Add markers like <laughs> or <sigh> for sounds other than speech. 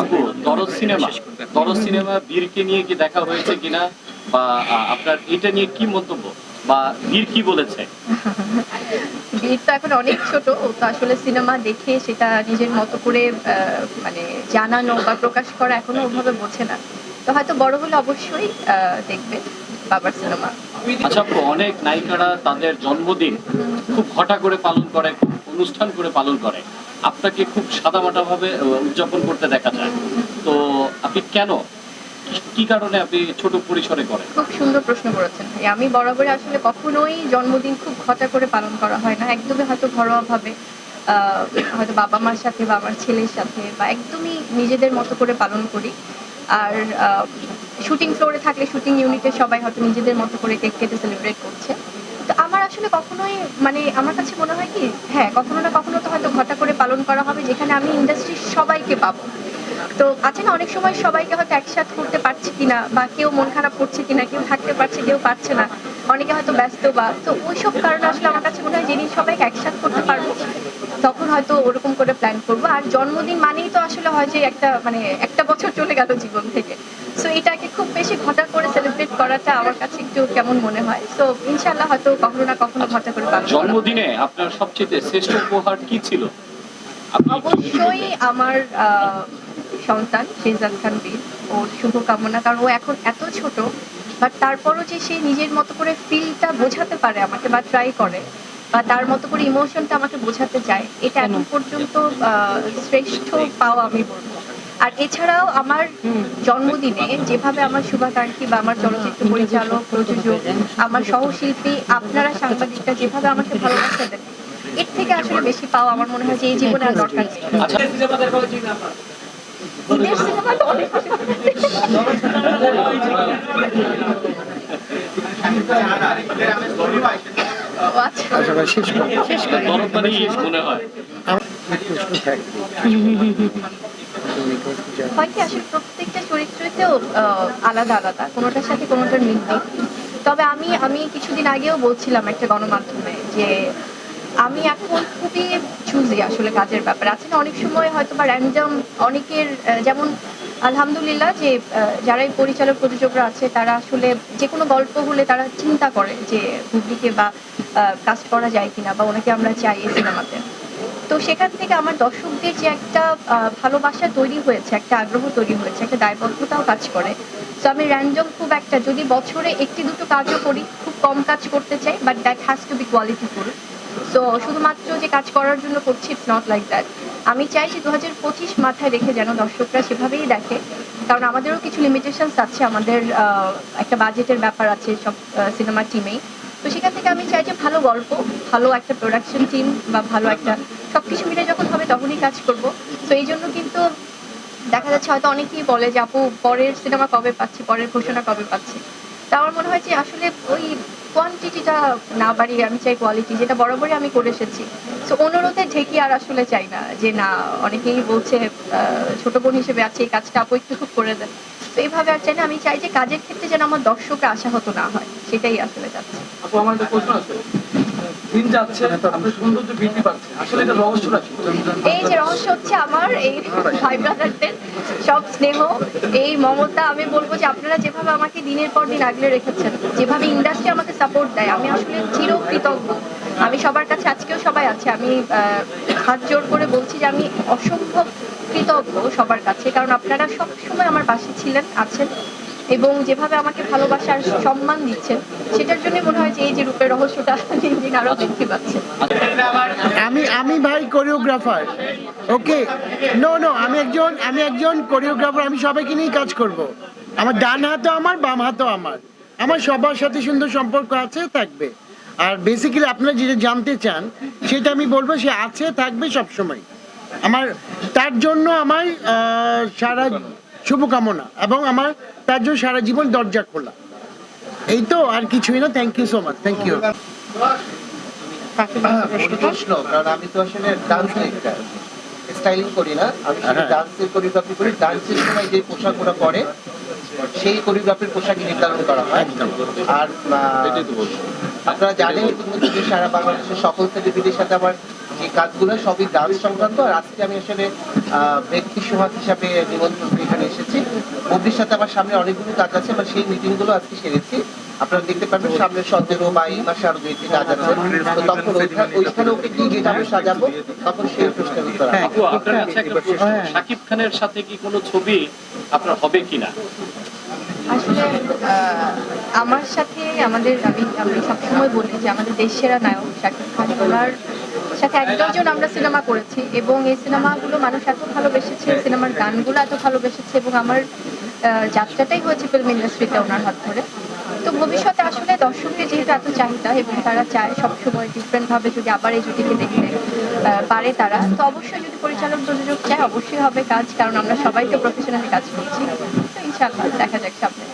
আপু দরজ cinema? দরজ cinema বীরকে নিয়ে কি দেখা হয়েছে কিনা? বা আপনার এটা নিয়ে কি মন্তব্য? বা বীর কি বলেছে? বীর তো এখন অনেক ছোট ও তো আসলে সিনেমা দেখে সেটা নিজের মতো করে মানে জানানো বা প্রকাশ করা এখনও ওভাবে বোঝে না। তো হয়তো বড় হলে অবশ্যই দেখবে বাবার সিনেমা। আচ্ছা আপু অনেক নায়িকারা তাদের জন্মদিন খুব ঘটা করে পালন করে খুব অনুষ্ঠান করে পালন করে। আপনাকে খুব সাদামাটা ভাবে আহ, উদযাপন করতে দেখা যায়। তো আপনি কেন? কি- কারণে আপনি ছোট পরিসরে করেন? খুব সুন্দর প্রশ্ন করেছেন। আমি বরাবরই আসলে কখনোই জন্মদিন খুব ঘটা করে পালন করা হয় না। একদমই হয়তো ঘরোয়াভাবে আহ, হয়তো বাবা মার সাথে বা আমার ছেলের সাথে বা একদমই নিজেদের মতো করে পালন করি। আর শুটিং ফ্লোরে থাকলে শুটিং ইউনিটে সবাই হয়তো নিজেদের মতো করে কেক কেটে সেলিব্রেট করছে। আসলে কখনোই মানে আমার কাছে মনে হয় কি হ্যাঁ কখনো না কখনো তো হয়তো ঘটা করে পালন করা হবে, যেখানে আমি ইন্ডাস্ট্রির সবাইকে পাবো। তো আছে না, অনেক সময় সবাইকে হয়তো একসাথে করতে পারছি কিনা, বা কেউ মন খারাপ করছে কিনা, কেউ থাকতে পারছে, কেউ পারছে না, অনেকে হয়তো ব্যস্ত বা, তো ওইসব কারণে আসলে আমার কাছে মনে হয় যেদিন সবাইকে একসাথে করতে পারব, তখন হয়তো ওরকম করে প্ল্যান করব। আর জন্মদিন মানেই তো আসলে হয় যে একটা মানে একটা বছর চলে গেল জীবন থেকে। সো এটাকে খুব বেশি ঘটা করে সেলিব্রেট করাটা আমার কাছে একটু কেমন মনে হয়। তো ইনশাল্লাহ হয়তো কখনো না কখনো ঘটা করে হবে। জন্মদিনে আপনার সবচেয়ে শ্রেষ্ঠ উপহার কি ছিল? অবশ্যই আমার সন্তান খান বীর। ওর শুভকামনা কারণ ও এখন এত ছোট বাট তারপরও যে সে নিজের মতো করে ফিলটা বোঝাতে পারে আমাকে বা ট্রাই করে বা তার মতো করে ইমোশনটা আমাকে বোঝাতে চায় এটা এখন পর্যন্ত শ্রেষ্ঠ পাওয়া আমি বলব। আর এছাড়াও আমার জন্মদিনে যেভাবে আমার শুভাকাঙ্ক্ষী বা আমার চলচ্চিত্র পরিচালক প্রযোজক আমার সহশিল্পী আপনারা সাংবাদিকরা যেভাবে আমাকে ভালোবাসা দেন এর থেকে আসলে বেশি পাওয়া আমার মনে হয় যে এই জীবনে আর দরকার নেই। আচ্ছা ঈদের সিনেমা তো অনেক ও আচ্ছা। আশা করি শেষ শেষ করি। মনে হয়। হয় কি আসলে প্রত্যেকটা চরিত্রতেও আলাদা আলাদা। কোনোটার সাথে কোনোটার মিল নেই। তবে আমি আমি কিছুদিন আগেও বলছিলাম একটা গণমাধ্যমে যে আমি এখন খুবই চুজি আসলে কাজের ব্যাপারে। আছে না অনেক সময় হয়তো বা র্যান্ডম অনেকের যেমন আলহামদুলিল্লাহ যে আহ, যারা এই পরিচালক প্রযোজকরা আছে তারা আসলে যে কোনো গল্প হলে তারা চিন্তা করে যে হুগলিকে বা কাজ করা যায় কিনা বা ওনাকে আমরা চাই এই সিনেমাতে। তো সেখান থেকে আমার দর্শকদের যে একটা ভালোবাসা তৈরি হয়েছে, একটা আগ্রহ তৈরি হয়েছে, একটা দায়বদ্ধতাও কাজ করে। তো আমি র্যান্ডম খুব একটা, যদি বছরে একটি দুটো কাজও করি, খুব কম কাজ করতে চাই but that has to be qualityful so শুধুমাত্র যে কাজ করার জন্য করছি ইটস নট লাইক দ্যাট আমি চাই যে দু হাজার পঁচিশ মাথায় রেখে যেন দর্শকরা সেভাবেই দেখে, কারণ আমাদেরও কিছু লিমিটেশনস আছে, আমাদের একটা বাজেটের ব্যাপার আছে সব সিনেমা টিমেই তো সেখান থেকে আমি চাই যে ভালো গল্প, ভালো একটা প্রোডাকশন টিম বা ভালো একটা সব কিছু মিলে যখন হবে তখনই কাজ করব। তো এই জন্য কিন্তু দেখা যাচ্ছে হয়তো অনেকেই বলে যে, আপু, পরের সিনেমা কবে পাচ্ছি? পরের ঘোষণা কবে পাচ্ছি? তা আমার মনে হয় যে, আসলে ওই কোয়ান্টিটিটা না বাড়িয়ে আমি চাই কোয়ালিটি যেটা বরাবরই আমি করে এসেছি। তো অনুরোধে ঢেকি আর আসলে চাই না যে, না, অনেকেই বলছে ছোট বোন হিসেবে আছে, এই কাজটা আপু একটু খুব করে দেন। তো এইভাবে আর চাই না। আমি চাই যে, কাজের ক্ষেত্রে যেন আমার দর্শকরা আশাহত না হয়, সেটাই আসলে চাচ্ছি। আপু, আমার একটা প্রশ্ন আছে। দিন যাচ্ছে আপনার সৌন্দর্য বৃদ্ধি পাচ্ছে। আসলে এটা রহস্যটা কি? এই যে রহস্য হচ্ছে আমার, এই ভাই ব্রাদারদের সব স্নেহ, এই মমতা, আমি বলব যে আপনারা যেভাবে আমাকে দিনের পর দিন আগলে রেখেছেন, যেভাবে ইন্ডাস্ট্রি আমাকে সাপোর্ট দেয়, আমি আসলে চিরকৃতজ্ঞ। আমি সবার কাছে, আজকেও সবাই আছে, আমি হাত জোর করে বলছি যে আমি অসম্ভব কৃতজ্ঞ সবার কাছে, কারণ আপনারা সব সময় আমার পাশে ছিলেন, আছেন। এবং যেভাবে আমাকে ভালোবাসার সম্মান দিচ্ছেন সেটার জন্য মনে হয় যে এই যে রূপের রহস্যটা <laughs> দিন আরও বৃদ্ধি পাচ্ছে। আমি আমি ভাই কোরিওগ্রাফার ওকে নো নো আমি একজন আমি একজন কোরিওগ্রাফার আমি সবাইকে নিয়েই কাজ করব। আমার ডান হাতও আমার, বাম হাতও আমার। আমার সবার সাথে সুন্দর সম্পর্ক আছে, থাকবে। আর বেসিক্যালি আপনারা যেটা জানতে চান, সেটা আমি বলব, সে আছে, থাকবে সব সময় আমার, তার জন্য আমার সারা শুভকামনা এবং আমার তার জন্য সারা জীবন দরজা খোলা। এই তো আর কিছুই না thank you so much thank you প্রশ্ন কারণ আমি তো আসলে ডান্স স্টাইলিং করি না আমি হ্যাঁ। ডান্সের কোরিওগ্রাফি করি। ডান্সের সময় যে পোশাক ওরা পরে সেই কোরিওগ্রাফির পোশাক নির্ধারণ করা হয়। আর আপনারা জানেন ইতিমধ্যে যে সারা বাংলাদেশের সকল সেলিব্রিটির সাথে আমার যে কাজগুলো সবই ডান্স সংক্রান্ত। আর আজকে আমি আসলে আহ, ব্যক্তি সোহাগ হিসাবে নিমন্ত্রণ ববির সাথে আমার সামনে অনেকগুলো কাজ আছে বা সেই মিটিংগুলো আজকে সেরেছি। আপনারা দেখতে পারবেন সামনে সতেরো বা এই মাসে আরও দুই একটি কাজ আছে। তো তখন ওইখানে ওইখানে ওকে কি গেট আমি সাজাবো তখন সেই প্রশ্নের উত্তর প্রশ্ন হ্যাঁ। শাকিব খানের সাথে কি কোনো ছবি আপনার হবে কিনা? আসলে আহ, আমার সাথে আমাদের আমি আমি সবসময় বলি যে আমাদের দেশ সেরা নায়ক শাকিব খান ওনার সাথে এক ডজন আমরা সিনেমা করেছি এবং এই সিনেমাগুলো মানুষ এত ভালোবেসেছে, সিনেমার গানগুলো এত ভালোবেসেছে এবং আমার যাত্রাটাই হয়েছে ফিল্ম ইন্ডাস্ট্রিতে ওনার হাত ধরে। তো ভবিষ্যতে আসলে দর্শকদের যেহেতু এত চাহিদা এবং তারা চায় সবসময় ডিফারেন্ট ভাবে যদি আবার এই জুটিকে দেখতে পারে তারা, তো অবশ্যই যদি পরিচালক প্রযোজক চায় অবশ্যই হবে কাজ, কারণ আমরা সবাই তো প্রফেশনালি কাজ করছি। তো ইনশাআল্লাহ দেখা যাক সামনে।